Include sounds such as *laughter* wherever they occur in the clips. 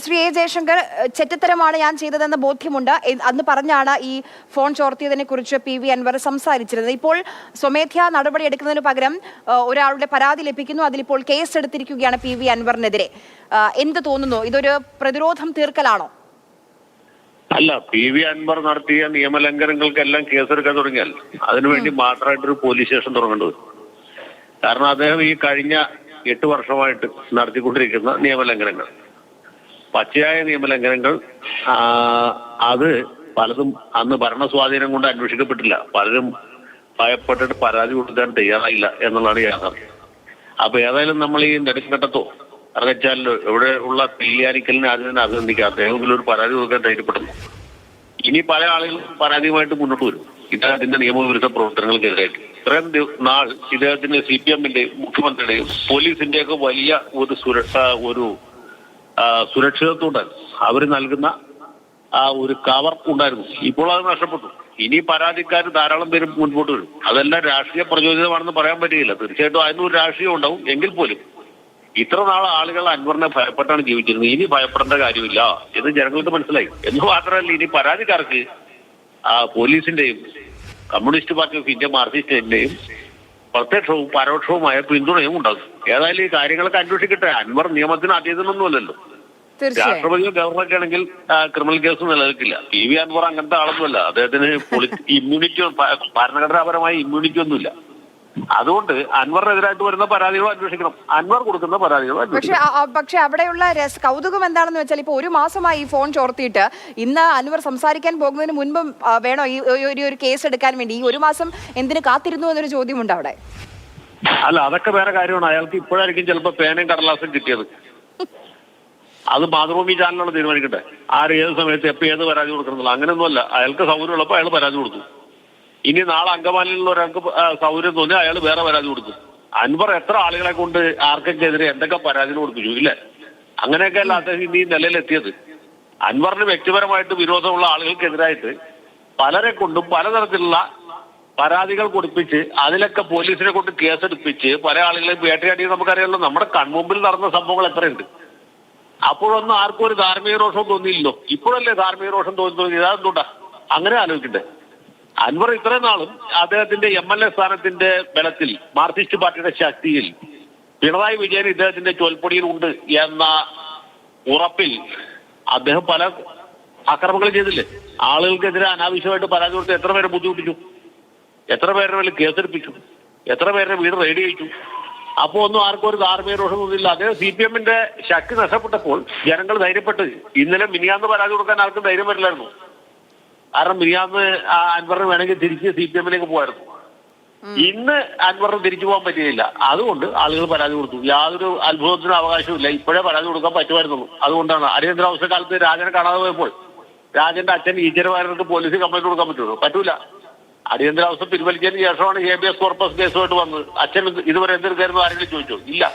Shri A Jaishankar ചെറ്റത്തരമാണ് ഞാൻ ചെയ്തതെന്ന ബോധ്യമുണ്ട്. അന്ന് പറഞ്ഞാണ് ഈ ഫോൺ ചോർത്തിയതിനെ കുറിച്ച് പി വി അൻവർ സംസാരിച്ചിരുന്നത്. ഇപ്പോൾ സ്വമേധ്യാ നടപടി എടുക്കുന്നതിന് പകരം ഒരാളുടെ പരാതി ലഭിക്കുന്നു. അതിലിപ്പോൾ കേസ് എടുത്തിരിക്കുകയാണ് പി വി അൻവറിനെതിരെ. എന്ത് തോന്നുന്നു? ഇതൊരു പ്രതിരോധം തീർക്കലാണോ? അല്ല പി വി അൻവർ നടത്തിയ നിയമലംഘനങ്ങൾക്കെല്ലാം കേസെടുക്കാൻ തുടങ്ങിയാൽ അതിനുവേണ്ടി മാത്രമായിട്ടൊരു പോലീസ് സ്റ്റേഷൻ തുടങ്ങേണ്ടത് കാരണം അദ്ദേഹം ഈ കഴിഞ്ഞ എട്ട് വർഷമായിട്ട് നടത്തിക്കൊണ്ടിരിക്കുന്ന നിയമലംഘനങ്ങൾ. പച്ചയായ നിയമലംഘനങ്ങൾ അത് പലതും അന്ന് ഭരണസ്വാധീനം കൊണ്ട് അന്വേഷിക്കപ്പെട്ടില്ല. പലരും ഭയപ്പെട്ടിട്ട് പരാതി കൊടുക്കാൻ തയ്യാറായില്ല എന്നുള്ളതാണ് യാഥാർത്ഥ്യം. അപ്പൊ ഏതായാലും നമ്മൾ ഈ നെടുങ്കണ്ടത്തോ അറിയിച്ചാൽ ഇവിടെ ഉള്ള പില്ലിയാരിക്കലിനെ ആദ്യം തന്നെ അഭിനന്ദിക്കുക അദ്ദേഹത്തിൽ ഒരു പരാതി കൊടുക്കാൻ ധൈര്യപ്പെടുന്നു. ഇനി പല ആളുകളും പരാതിയുമായിട്ട് മുന്നോട്ട് വരും. ഇദ്ദേഹത്തിന്റെ നിയമവിരുദ്ധ പ്രവർത്തനങ്ങൾക്കെതിരായിട്ട്. ഇത്രയും നാൾ ഇദ്ദേഹത്തിന്റെ സി പി എമ്മിന്റെയും മുഖ്യമന്ത്രിയുടെയും പോലീസിന്റെയൊക്കെ വലിയ ഒരു സുരക്ഷ ഒരു ആ, സുരക്ഷിതത്വം അവർ നൽകുന്ന ആ ഒരു കവർ ഉണ്ടായിരുന്നു. ഇപ്പോൾ അത് നഷ്ടപ്പെട്ടു. ഇനി പരാതിക്കാർ ധാരാളം പേര് മുൻപോട്ട് വരും. അതെല്ലാം രാഷ്ട്രീയ പ്രചോദിതമാണെന്ന് പറയാൻ പറ്റുകയില്ല. തീർച്ചയായിട്ടും അതിന് ഒരു രാഷ്ട്രീയം ഉണ്ടാവും. എങ്കിൽ പോലും ഇത്ര നാൾ ആളുകൾ അൻവറിനെ ഭയപ്പെട്ടാണ് ജീവിച്ചിരുന്നത്. ഇനി ഭയപ്പെടേണ്ട കാര്യമില്ല എന്ന് ജനങ്ങൾക്ക് മനസ്സിലായി. എന്ന് മാത്രമല്ല ഇനി പരാതിക്കാർക്ക് ആ പോലീസിന്റെയും കമ്മ്യൂണിസ്റ്റ് പാർട്ടി ഓഫ് ഇന്ത്യ മാർക്സിസ്റ്റിന്റെയും പ്രത്യക്ഷവും പരോക്ഷവുമായ പിന്തുണയും ഉണ്ടാകും. ഏതായാലും ഈ കാര്യങ്ങളൊക്കെ അന്വേഷിക്കട്ടെ. അൻവർ നിയമത്തിന് അതീതനൊന്നുമല്ലല്ലോ. രാഷ്ട്രപതിയോ ഗവർണറൊക്കെ ആണെങ്കിൽ ക്രിമിനൽ കേസ് നിലനിൽക്കില്ല. പി വി അൻവർ അങ്ങനത്തെ ആളൊന്നുമല്ല. അദ്ദേഹത്തിന് *laughs* ഇമ്മ്യൂണിറ്റി ഭരണഘടനാപരമായ ഇമ്മ്യൂണിറ്റി ഒന്നുമില്ല. അതുകൊണ്ട് അൻവറിനെതിരായിട്ട് വരുന്ന പരാതികൾ അന്വേഷിക്കണം. അൻവർ കൊടുക്കുന്ന പരാതികൾ പക്ഷെ പക്ഷെ അവിടെയുള്ള രസ കൗതുകം എന്താണെന്ന് വെച്ചാൽ ഇപ്പൊ ഒരു മാസമായി ഈ ഫോൺ ചോർത്തിയിട്ട് ഇന്ന് അൻവർ സംസാരിക്കാൻ പോകുന്നതിന് മുൻപ് വേണോ ഈ ഒരു കേസ് എടുക്കാൻ വേണ്ടി? ഈ ഒരു മാസം എന്തിന് കാത്തിരുന്നു എന്നൊരു ചോദ്യമുണ്ട് അവിടെ. അല്ല അതൊക്കെ വേറെ കാര്യമാണ്. അയാൾക്ക് ഇപ്പോഴായിരിക്കും ചിലപ്പോൾ പേനയും കടലാസും കിട്ടിയത്. അത് മാതൃഭൂമി ചാനലാണ് തീരുമാനിക്കട്ടെ. ആര് ഏത് സമയത്ത് എപ്പോൾ ഏത് പരാതി കൊടുക്കണമെന്നില്ല അങ്ങനെയൊന്നുമല്ല. അയാൾക്ക് സൗകര്യം ഉള്ളപ്പോ അയാൾ പരാതി കൊടുത്തു. ഇനി നാളെ അങ്കമാലിയിലുള്ള ഒരാൾക്ക് സൗകര്യം തോന്നി അയാൾ വേറെ പരാതി കൊടുക്കും അൻവർ എത്ര ആളുകളെ കൊണ്ട് ആർക്കൊക്കെ എതിരെ എന്തൊക്കെ പരാതി കൊടുപ്പിച്ചു ഇല്ലേ? അങ്ങനെയൊക്കെ അല്ല അദ്ദേഹം ഇനി നിലയിലെത്തിയത്. അൻവറിന് വ്യക്തിപരമായിട്ട് വിരോധമുള്ള ആളുകൾക്കെതിരായിട്ട് പലരെ കൊണ്ടും പലതരത്തിലുള്ള പരാതികൾ കൊടുപ്പിച്ച് അതിലൊക്കെ പോലീസിനെ കൊണ്ട് കേസെടുപ്പിച്ച് പല ആളുകളെയും വേട്ടയാടി നമുക്കറിയാമല്ലോ നമ്മുടെ കൺമുമ്പിൽ നടന്ന സംഭവങ്ങൾ എത്രയുണ്ട്. അപ്പോഴൊന്നും ആർക്കും ഒരു ധാർമ്മിക രോഷം തോന്നിയില്ലല്ലോ. ഇപ്പോഴല്ലേ ധാർമ്മിക രോഷം തോന്നി തോന്നി അങ്ങനെ ആലോചിക്കണ്ടേ. അൻവർ ഇത്രയും നാളും അദ്ദേഹത്തിന്റെ എം എൽ എ സ്ഥാനത്തിന്റെ ബലത്തിൽ മാർക്സിസ്റ്റ് പാർട്ടിയുടെ ശക്തിയിൽ പിണറായി വിജയൻ ഇദ്ദേഹത്തിന്റെ ചോൽപ്പൊടിയിൽ ഉണ്ട് എന്ന ഉറപ്പിൽ അദ്ദേഹം പല അക്രമങ്ങൾ ചെയ്തില്ലേ? ആളുകൾക്കെതിരെ അനാവശ്യമായിട്ട് പരാതി കൊടുത്ത് എത്ര പേരെ ബുദ്ധിമുട്ടിച്ചു? എത്ര പേരുടെ മേലെ കേസെടുപ്പിച്ചു എത്ര പേരുടെ വീട് റെയ്ഡ് ചെയ്തു അപ്പോൾ ഒന്നും ആർക്കും ഒരു ധാർമ്മിക രോഷമൊന്നുമില്ല അതേ അദ്ദേഹം സി പി എമ്മിന്റെ ശക്തി നഷ്ടപ്പെട്ടപ്പോൾ ജനങ്ങൾ ധൈര്യപ്പെട്ട് ഇന്നലെ മിനിയാന്ന് പരാതി കൊടുക്കാൻ ആർക്കും ധൈര്യം വരില്ലായിരുന്നു. കാരണം മിനിയാന്ന് അൻവറിന് വേണമെങ്കിൽ തിരിച്ച് സി പി എമ്മിലേക്ക് പോകായിരുന്നു ഇന്ന് അൻവറിന് തിരിച്ചു പോകാൻ പറ്റിയില്ല. അതുകൊണ്ട് ആളുകൾ പരാതി കൊടുത്തു. യാതൊരു അത്ഭുതത്തിനും അവകാശമില്ല ഇപ്പോഴേ പരാതി കൊടുക്കാൻ പറ്റുമായിരുന്നുള്ളൂ. അതുകൊണ്ടാണ് അടിയന്തരാവസ്ഥ കാലത്ത് രാജനെ കാണാതെ പോയപ്പോൾ രാജന്റെ അച്ഛൻ ഈശ്വരവാരർക്ക് പോലീസ് കംപ്ലൈന്റ് കൊടുക്കാൻ പറ്റുള്ളൂ പറ്റൂല. അടിയന്തരാവസ്ഥ പിൻവലിച്ചതിന് ശേഷമാണ് എ ബി എസ് കോർപ്പസ് കേസുമായിട്ട് വന്നത്. അച്ഛൻ ഇതുവരെ എന്തെടുക്കായിരുന്നു ആരെങ്കിലും ചോദിച്ചോ? ഇല്ല.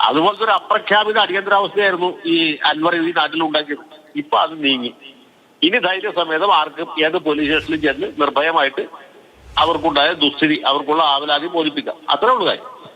അതുപോലത്തെ ഒരു അപ്രഖ്യാപിത അടിയന്തരാവസ്ഥയായിരുന്നു ഈ അൻവർ ഈ നാട്ടിൽ ഉണ്ടാക്കിയത് ഇപ്പൊ അത് നീങ്ങി. ഇനി ധൈര്യസമേതം ആർക്കും ഏത് പോലീസ് സ്റ്റേഷനിലും ചെന്ന് നിർഭയമായിട്ട് അവർക്കുണ്ടായ ദുസ്ഥിതി അവർക്കുള്ള ആവലാതി ബോധിപ്പിക്കാം അത്രേ ഉള്ളൂ കാര്യം.